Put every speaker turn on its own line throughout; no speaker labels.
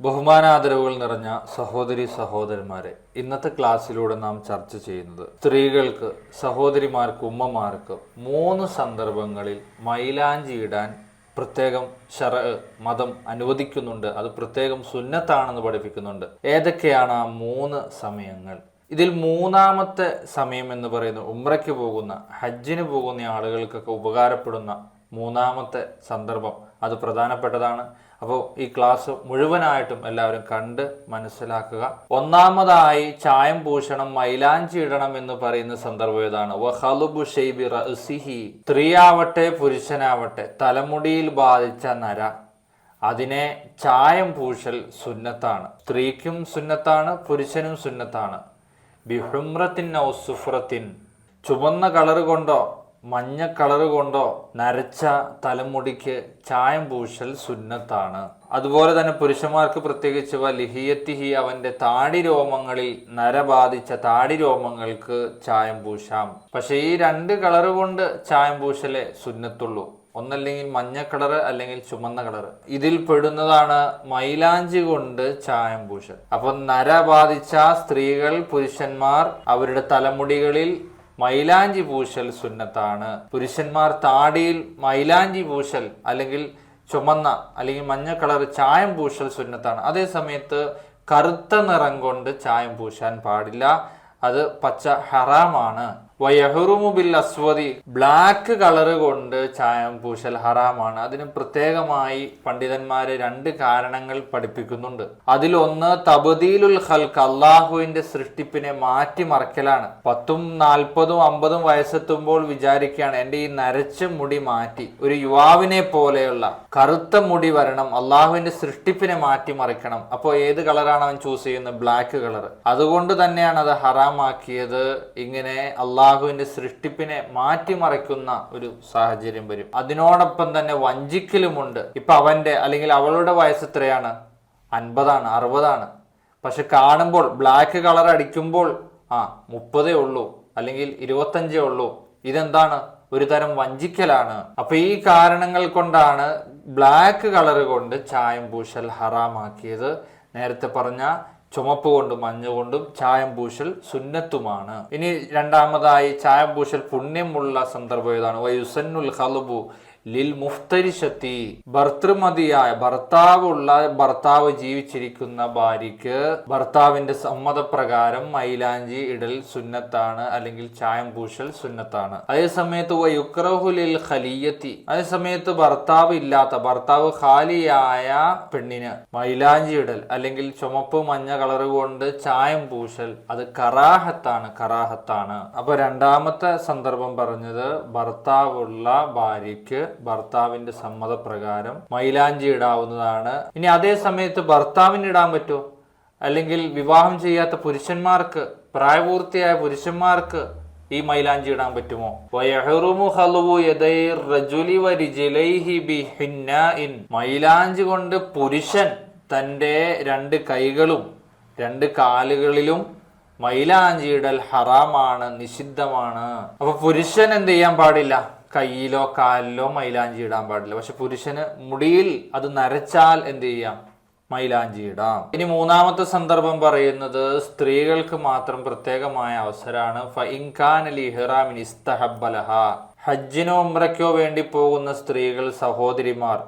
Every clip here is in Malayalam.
ബഹുമാനാദരവുകൾ നിറഞ്ഞ സഹോദരി സഹോദരന്മാരെ ഇന്നത്തെ ക്ലാസ്സിലൂടെ നാം ചർച്ച ചെയ്യുന്നത് സ്ത്രീകൾക്ക് സഹോദരിമാർക്ക് ഉമ്മമാർക്ക് മൂന്ന് സന്ദർഭങ്ങളിൽ മൈലാഞ്ചി ഇടാൻ പ്രത്യേകം ഷറ മതം അനുവദിക്കുന്നുണ്ട്. അത് പ്രത്യേകം സുന്നത്താണെന്ന് പഠിപ്പിക്കുന്നുണ്ട്. ഏതൊക്കെയാണ് ആ മൂന്ന് സമയങ്ങൾ? ഇതിൽ മൂന്നാമത്തെ സമയം എന്ന് പറയുന്നത് ഉമ്രയ്ക്ക് പോകുന്ന ഹജ്ജിന് പോകുന്ന ആളുകൾക്കൊക്കെ ഉപകാരപ്പെടുന്ന മൂന്നാമത്തെ സന്ദർഭം അത് പ്രധാനപ്പെട്ടതാണ്. അപ്പോൾ ഈ ക്ലാസ് മുഴുവനായിട്ടും എല്ലാവരും കണ്ട് മനസ്സിലാക്കുക. ഒന്നാമതായി ചായം പൂഷണം മൈലാഞ്ചി ഇടണം എന്ന് പറയുന്ന സന്ദർഭം ഏതാണ്. സ്ത്രീയാവട്ടെ പുരുഷനാവട്ടെ തലമുടിയിൽ ബാധിച്ച നര. അതിനെ ചായം പൂശൽ സുന്നത്താണ്. സ്ത്രീക്കും സുന്നത്താണ് പുരുഷനും സുന്നത്താണ്. ബിഹുമ്രത്തിൻ ഔസുഫ്രത്തിൻ സുഫ്രത്തിൻ. ചുവന്ന കളറ് കൊണ്ടോ മഞ്ഞ കളർ കൊണ്ടോ നരച്ച തലമുടിക്ക് ചായം പൂശൽ സുന്നത്താണ്. അതുപോലെ തന്നെ പുരുഷന്മാർക്ക് പ്രത്യേകിച്ച് ലിഹിയത്തിഹി അവന്റെ താടി രോമങ്ങളിൽ നര ബാധിച്ച താടി രോമങ്ങൾക്ക് ചായം പൂശാം. പക്ഷെ ഈ രണ്ട് കളർ കൊണ്ട് ചായം പൂശലേ സുന്നത്തുള്ളൂ. ഒന്നല്ലെങ്കിൽ മഞ്ഞ കളർ അല്ലെങ്കിൽ ചുമന്ന കളർ ഇതിൽ പെടുന്നതാണ് മൈലാഞ്ചി കൊണ്ട് ചായം പൂശൽ. അപ്പൊ നര ബാധിച്ച സ്ത്രീകൾ പുരുഷന്മാർ അവരുടെ തലമുടികളിൽ മൈലാഞ്ചി പൂശൽ സുന്നത്താണ്. പുരുഷന്മാർ താടിയിൽ മൈലാഞ്ചി പൂശൽ അല്ലെങ്കിൽ ചുമന്ന അല്ലെങ്കിൽ മഞ്ഞ കളർ ചായം പൂശൽ സുന്നത്താണ്. അതേ സമയത്ത് കറുത്ത നിറം കൊണ്ട് ചായം പൂശാൻ പാടില്ല. അത് പച്ച ഹറാമാണ്. വയഹുറുമു ബിൽ അസ്വദി ബ്ലാക്ക് കളർ കൊണ്ട് ചായം പൂശൽ ഹറാമാണ്. അതിന് പ്രത്യേകമായി പണ്ഡിതന്മാരെ രണ്ട് കാരണങ്ങൾ പഠിപ്പിക്കുന്നുണ്ട്. അതിലൊന്ന് തബദീലുൽ ഹൽക്ക് അള്ളാഹുവിന്റെ സൃഷ്ടിപ്പിനെ മാറ്റിമറിക്കലാണ്. പത്തും നാൽപ്പതും അമ്പതും വയസ്സെത്തുമ്പോൾ വിചാരിക്കുകയാണ് എന്റെ ഈ നരച്ച മുടി മാറ്റി ഒരു യുവാവിനെ പോലെയുള്ള കറുത്ത മുടി വരണം അള്ളാഹുവിന്റെ സൃഷ്ടിപ്പിനെ മാറ്റിമറിക്കണം. അപ്പോൾ ഏത് കളറാണ് അവൻ ചൂസ് ചെയ്യുന്നത്? ബ്ലാക്ക് കളർ അതുകൊണ്ട് തന്നെയാണ് അത് ഹറാമാക്കിയത്. ഇങ്ങനെ അള്ളാഹുവിന്റെ സൃഷ്ടിപ്പിനെ മാറ്റിമറിക്കുന്ന ഒരു സാഹചര്യം വരും. അതിനോടൊപ്പം തന്നെ വഞ്ചിക്കലുമുണ്ട്. ഇപ്പൊ അവന്റെ അല്ലെങ്കിൽ അവളുടെ വയസ്സ് എത്രയാണ്? അൻപതാണ് അറുപതാണ്. പക്ഷെ കാണുമ്പോൾ ബ്ലാക്ക് കളർ അടിക്കുമ്പോൾ ആ മുപ്പതേ ഉള്ളൂ. അല്ലെങ്കിൽ ഇരുപത്തഞ്ചേ ഉള്ളൂ. ഇതെന്താണ്? ഒരു തരം വഞ്ചിക്കലാണ്. അപ്പൊ ഈ കാരണങ്ങൾ കൊണ്ടാണ് ബ്ലാക്ക് കളർ കൊണ്ട് ചായം പൂശൽ ഹറാമാക്കിയത്. നേരത്തെ പറഞ്ഞ ചുമപ്പ് കൊണ്ടും മഞ്ഞുകൊണ്ടും ചായം പൂശൽ സുന്നത്തുമാണ്. ഇനി രണ്ടാമതായി ചായം പൂശൽ പുണ്യമുള്ള സന്ദർഭം ഏതാണ്? വയുസന്നുൽ ഹലുബു ലിൽ മുഫ്തരിശത്തി ഭർത്തൃമതിയായ ഭർത്താവുള്ള ഭർത്താവ് ജീവിച്ചിരിക്കുന്ന ഭാര്യയ്ക്ക് ഭർത്താവിന്റെ സമ്മതപ്രകാരം മൈലാഞ്ചി ഇടൽ സുന്നത്താണ് അല്ലെങ്കിൽ ചായം പൂശൽ സുന്നത്താണ്. അതേ സമയത്ത് യുക്രഹുലിൽ ഖലീയത്തി. അതേ സമയത്ത് ഭർത്താവ് ഇല്ലാത്ത ഭർത്താവ് ഖാലിയായ പെണ്ണിന് മൈലാഞ്ചി ഇടൽ അല്ലെങ്കിൽ ചുമപ്പ് മഞ്ഞ കളർ കൊണ്ട് ചായം പൂശൽ അത് കറാഹത്താണ് കറാഹത്താണ്. അപ്പൊ രണ്ടാമത്തെ സന്ദർഭം പറഞ്ഞത് ഭർത്താവുള്ള ഭാര്യയ്ക്ക് ഭർത്താവിന്റെ സമ്മതപ്രകാരം മൈലാഞ്ചി ഇടാവുന്നതാണ്. ഇനി അതേ സമയത്ത് ഭർത്താവിന് ഇടാൻ പറ്റുമോ? അല്ലെങ്കിൽ വിവാഹം ചെയ്യാത്ത പുരുഷന്മാർക്ക് പ്രായപൂർത്തിയായ പുരുഷന്മാർക്ക് ഈ മൈലാഞ്ചി ഇടാൻ പറ്റുമോ? മൈലാഞ്ചി കൊണ്ട് പുരുഷൻ തന്റെ രണ്ട് കൈകളും രണ്ട് കാലുകളിലും മൈലാഞ്ചിയിടൽ ഹറാമാണ് നിഷിദ്ധമാണ്. അപ്പൊ പുരുഷൻ എന്ത് ചെയ്യാൻ പാടില്ല? കയ്യിലോ കാലിലോ മൈലാഞ്ചി ഇടാൻ പാടില്ല. പക്ഷെ പുരുഷന് മുടിയിൽ അത് നരച്ചാൽ എന്ത് ചെയ്യാം? മൈലാഞ്ചി ഇടാം. ഇനി മൂന്നാമത്തെ സന്ദർഭം പറയുന്നത് സ്ത്രീകൾക്ക് മാത്രം പ്രത്യേകമായ അവസരമാണ്. ഫഇൻഖാൻ അലി ഹിറാമിൻ ഹജ്ജിനോ ഉംറയ്ക്കോ വേണ്ടി പോകുന്ന സ്ത്രീകൾ സഹോദരിമാർ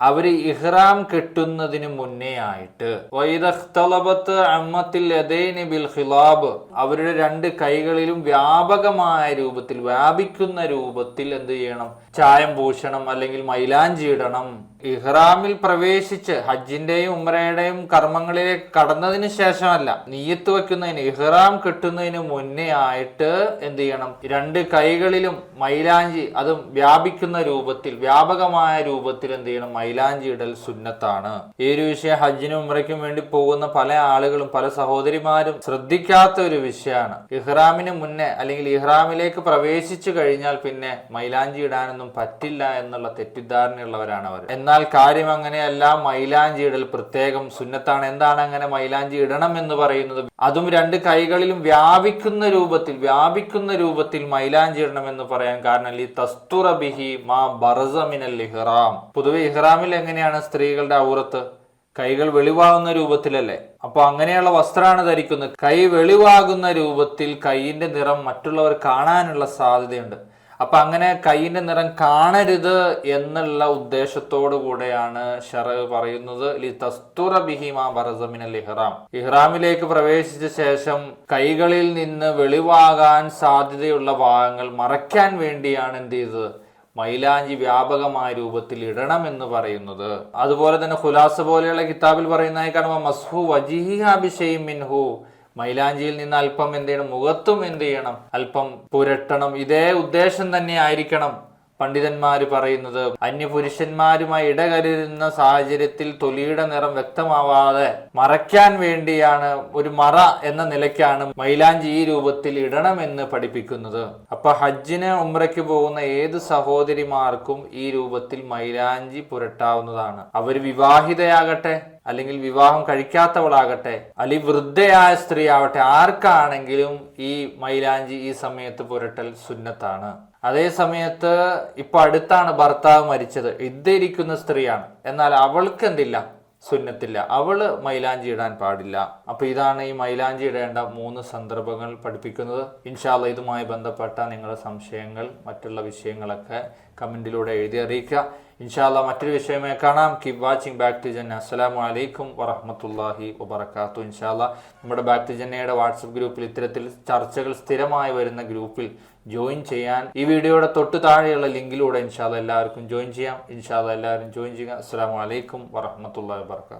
അവർ ഇഹ്റാം കെട്ടുന്നതിന് മുന്നേ ആയിട്ട്. വൈദഖ്തലബത്ത് അമ്മത്തിൽ ലദൈനി ബിൽ ഖിലാബ് അവരുടെ രണ്ട് കൈകളിലും വ്യാപകമായ രൂപത്തിൽ വ്യാപിക്കുന്ന രൂപത്തിൽ എന്ത് ചെയ്യണം? ചായം പൂശണം അല്ലെങ്കിൽ മൈലാഞ്ചി ഇടണം. ഇഹ്റാമിൽ പ്രവേശിച്ച് ഹജ്ജിന്റെയും ഉമ്രയുടെയും കർമ്മങ്ങളിലേക്ക് കടന്നതിന് ശേഷമല്ല നീയത്ത് വെക്കുന്നതിന് ഇഹ്റാം കെട്ടുന്നതിന് മുന്നേ ആയിട്ട് എന്ത് ചെയ്യണം? രണ്ട് കൈകളിലും മൈലാഞ്ചി അതും വ്യാപിക്കുന്ന രൂപത്തിൽ വ്യാപകമായ രൂപത്തിൽ എന്ത് ചെയ്യണം? മൈലാഞ്ചി ഇടൽ സുന്നത്താണ്. ഈ ഒരു വിഷയം ഹജ്ജിനും ഉമ്രയ്ക്കും വേണ്ടി പോകുന്ന പല ആളുകളും പല സഹോദരിമാരും ശ്രദ്ധിക്കാത്ത ഒരു വിഷയമാണ്. ഇഹ്റാമിന് മുന്നേ അല്ലെങ്കിൽ ഇഹ്റാമിലേക്ക് പ്രവേശിച്ചു കഴിഞ്ഞാൽ പിന്നെ മൈലാഞ്ചി ഇടാനൊന്നും പറ്റില്ല എന്നുള്ള തെറ്റിദ്ധാരണയുള്ളവരാണ് അവർ. എന്നാൽ കാര്യം അങ്ങനെയല്ല മൈലാഞ്ചി ഇടൽ പ്രത്യേകം സുന്നത്താണ്. എന്താണ് അങ്ങനെ മൈലാഞ്ചി ഇടണം എന്ന് പറയുന്നത്? അതും രണ്ട് കൈകളിലും വ്യാപിക്കുന്ന രൂപത്തിൽ വ്യാപിക്കുന്ന രൂപത്തിൽ മൈലാഞ്ചി ഇടണം എന്ന് പറയാൻ കാരണം ഈ തസ്തുറ ബിഹി മാ ബർസമിനൽ ഇഹ്റാം. പൊതുവെ ഇഹ്റാമിൽ എങ്ങനെയാണ് സ്ത്രീകളുടെ ഔറത്ത്? കൈകൾ വെളിവാകുന്ന രൂപത്തിലല്ലേ? അപ്പൊ അങ്ങനെയുള്ള വസ്ത്രമാണ് ധരിക്കുന്നത്. കൈ വെളിവാകുന്ന രൂപത്തിൽ കൈയിന്റെ നിറം മറ്റുള്ളവർ കാണാനുള്ള സാധ്യതയുണ്ട്. അപ്പൊ അങ്ങനെ കൈയിന്റെ നിറം കാണരുത് എന്നുള്ള ഉദ്ദേശത്തോടു കൂടെയാണ് ഷറ പറയുന്നത്. ലി തസ്തുറ ബിഹിമ ബറസമിനൽ ഇഹ്റാം. ഇഹ്റാമിലേക്ക് പ്രവേശിച്ച ശേഷം കൈകളിൽ നിന്ന് വെളിവാകാൻ സാധ്യതയുള്ള ഭാഗങ്ങൾ മറയ്ക്കാൻ വേണ്ടിയാണ് എന്ത് ചെയ്തത്? മൈലാഞ്ചി വ്യാപകമായ രൂപത്തിൽ ഇടണം എന്ന് പറയുന്നത്. അതുപോലെ തന്നെ ഖുലാസ പോലെയുള്ള കിതാബിൽ പറയുന്നതായി കാണുമ്പോൾ മസ്ഹു വജീഹാബിഷയും മിൻഹു മൈലാഞ്ചിയിൽ നിന്ന് അല്പം എന്ത് ചെയ്യണം മുഖത്തും എന്ത് ചെയ്യണം അല്പം പുരട്ടണം. ഇതേ ഉദ്ദേശം തന്നെ ആയിരിക്കണം പണ്ഡിതന്മാര് പറയുന്നത്. അന്യപുരുഷന്മാരുമായി ഇടകരുതുന്ന സാഹചര്യത്തിൽ തൊലിയുടെ നിറം വ്യക്തമാവാതെ മറയ്ക്കാൻ വേണ്ടിയാണ് ഒരു മറ എന്ന നിലയ്ക്കാണ് മൈലാഞ്ചി ഈ രൂപത്തിൽ ഇടണമെന്ന് പഠിപ്പിക്കുന്നത്. അപ്പൊ ഹജ്ജിന് ഉമ്രയ്ക്ക് പോകുന്ന ഏത് സഹോദരിമാർക്കും ഈ രൂപത്തിൽ മൈലാഞ്ചി പുരട്ടാവുന്നതാണ്. അവർ വിവാഹിതയാകട്ടെ അല്ലെങ്കിൽ വിവാഹം കഴിക്കാത്തവളാകട്ടെ അല്ലെങ്കിൽ വൃദ്ധയായ സ്ത്രീ ആവട്ടെ ആർക്കാണെങ്കിലും ഈ മൈലാഞ്ചി ഈ സമയത്ത് പുരട്ടൽ സുന്നത്താണ്. അതേ സമയത്ത് ഇപ്പൊ അടുത്താണ് ഭർത്താവ് മരിച്ചത് ഇദ്ധരിക്കുന്ന സ്ത്രീയാണ്. എന്നാൽ അവൾക്ക് എന്തില്ല? സുന്നത്തില്ല. അവൾ മൈലാഞ്ചി ഇടാൻ പാടില്ല. അപ്പൊ ഇതാണ് ഈ മൈലാഞ്ചി ഇടേണ്ട മൂന്ന് സന്ദർഭങ്ങൾ പഠിപ്പിക്കുന്നത്. ഇൻഷാല്ല ഇതുമായി ബന്ധപ്പെട്ട നിങ്ങളുടെ സംശയങ്ങൾ മറ്റുള്ള വിഷയങ്ങളൊക്കെ കമന്റിലൂടെ എഴുതി അറിയിക്കുക. ഇൻഷാല്ല മറ്റൊരു വിഷയമായി കാണാം. കീപ് വാച്ചിങ് ബാക്ക് ടു ജന്ന അസ്സലാമു അലൈക്കും വറഹമത്തല്ലാഹി വബർക്കാത്തു ഇൻഷാല്ല നമ്മുടെ ബാക്ക് ടു ജന്നയുടെ വാട്സപ്പ് ഗ്രൂപ്പിൽ ഇത്തരത്തിൽ ചർച്ചകൾ സ്ഥിരമായി വരുന്ന ഗ്രൂപ്പിൽ ജോയിൻ ചെയ്യാൻ ഈ വീഡിയോയുടെ തൊട്ട് താഴെയുള്ള ലിങ്കിലൂടെ ഇൻഷാല്ല എല്ലാവർക്കും ജോയിൻ ചെയ്യാം. ഇൻഷാല്ല എല്ലാവരും ജോയിൻ ചെയ്യുക. അസ്സലാമു അലൈക്കും വറഹമത്തല്ലാഹി വബർക്കാത്തു